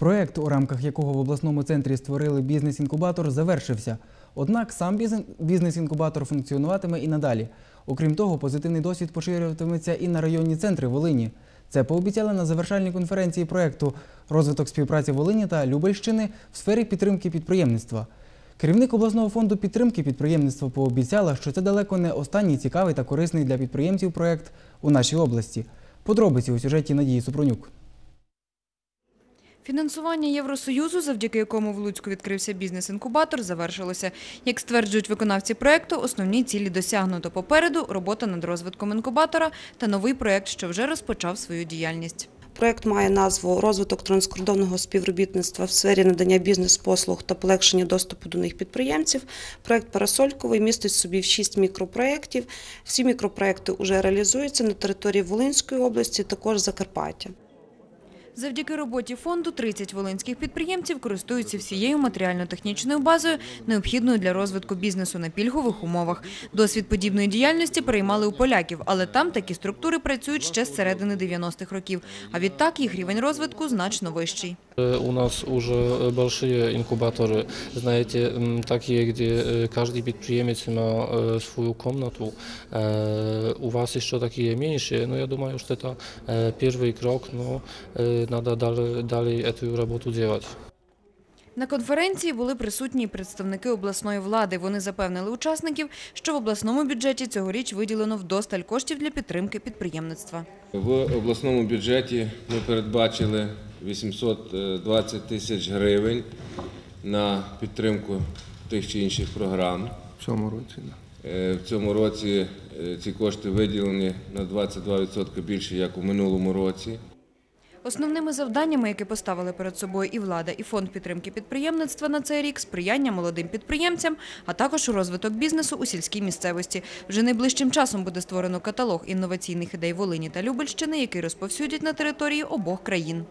Проект, у рамках якого в обласному центрі створили бізнес-інкубатор, завершився. Однак сам бізнес- бізнес-інкубатор функціонуватиме і надалі. Окрім того, позитивний досвід поширюватиметься і на районні центри Волині. Це пообіцяли на завершальній конференції проекту розвиток співпраці Волині та Любельщини в сфері підтримки підприємництва. Керівник обласного фонду підтримки підприємництва пообіцяла, що це далеко не останній цікавий та корисний для підприємців проект у нашій області. Подробиці у сюжеті Надії Супронюк. Фінансування Євросоюзу, завдяки якому в Луцьку відкрився бізнес-інкубатор, завершилося. Як стверджують виконавці проекту, основні цілі досягнуто. Попереду робота над розвитком інкубатора та новий проект, що вже розпочав свою діяльність. Проект має назву Розвиток транскордонного співробітництва в сфері надання бізнес-послуг та полегшення доступу до них підприємців. Проект Парасольковий містить в собі шість мікропроєктів. Всі мікропроєкти вже реалізуються на території Волинської області, також Закарпаття. Завдяки роботі фонду 30 волинських підприємців користуються всією матеріально-технічною базою, необхідною для розвитку бізнесу на пільгових умовах. Досвід подібної діяльності переймали у поляків, але там такі структури працюють ще з середини 90-х років. А відтак їх рівень розвитку значно вищий. Э, У нас уже э, большие инкубаторы, знаете, м, такие, где э, каждый предприемец има э, свою комнату. Э, У вас еще такие меньшие, но я думаю, что это э, первый крок, но э, надо далее, далее эту работу делать. На конференції були присутні й представники обласної влади. Вони запевнили учасників, що в обласному бюджеті цьогоріч виділено вдосталь коштів для підтримки підприємництва. В обласному бюджеті ми передбачили 820 тисяч гривень на підтримку тих чи інших програм. В цьому році. да. Е, В цьому році е, ці кошти виділені на 22% більше, як у минулому році. Основними завданнями, які поставили перед собою і влада, і фонд підтримки підприємництва на цей рік – сприяння молодим підприємцям, а також розвиток бізнесу у сільській місцевості. Вже найближчим часом буде створено каталог інноваційних ідей Волині та Любельщини, який розповсюдять на території обох країн.